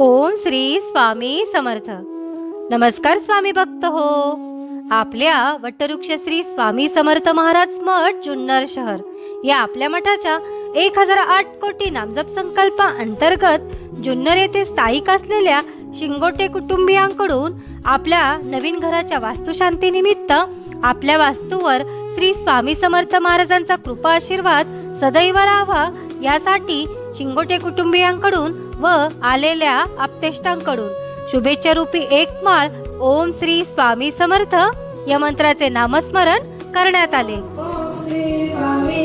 ओम श्री स्वामी समर्थ. नमस्कार स्वामी भक्त हो. आपल्या वटवृक्ष श्री स्वामी समर्थ महाराज मठ जुन्नर शहर या आपल्या मठाच्या एक हजार आठ कोटी नामजप संकल्पा अंतर्गत जुन्नर येथे स्थायिक असलेल्या शिंगोटे कुटुंबियांकडून आपल्या नवीन घराच्या वास्तुशांतीनिमित्त आपल्या वास्तूवर श्री स्वामी समर्थ महाराजांचा कृपा आशीर्वाद सदैव राहावा यासाठी शिंगोटे कुटुंबियांकडून व आलेल्या आपतेष्टांकडून. शुभेच्छा रूपी एक माळ ओम श्री स्वामी समर्थ या मंत्राचे नामस्मरण करण्यात आले. स्वामी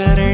Better.